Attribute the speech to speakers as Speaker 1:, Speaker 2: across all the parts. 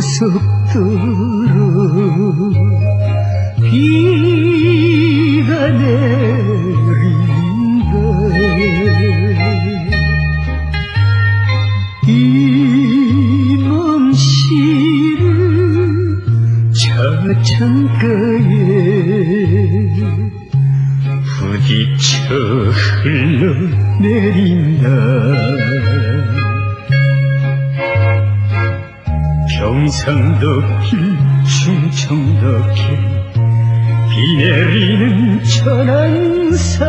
Speaker 1: 속도로 비가 내린다 이 몽실을 저 창가에 부딪혀 흘러내린다 경상도 길 충청도 길비 내리는 천안산거리.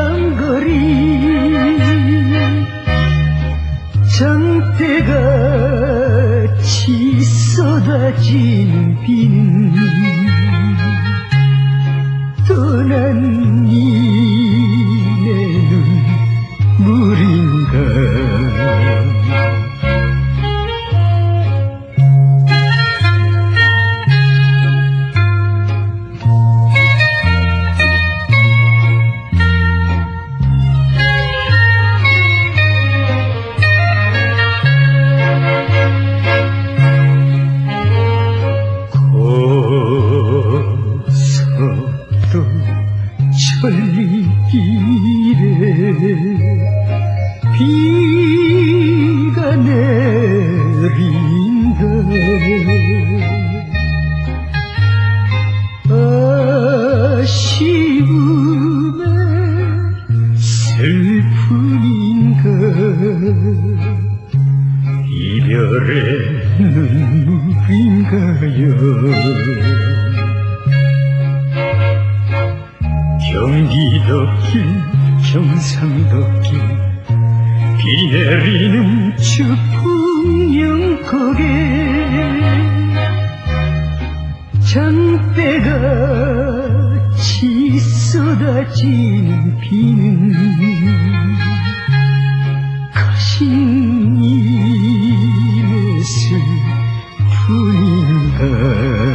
Speaker 1: 장대같이 쏟아진 비는 떠난 천리길에 비가 내린다 아쉬움에 슬픔인가 이별의 눈물인가요 길 경상도길 비 내리는 저 풍경 거기 잔대같이 쏟아지는 비는 가시니 모습 뿐인가.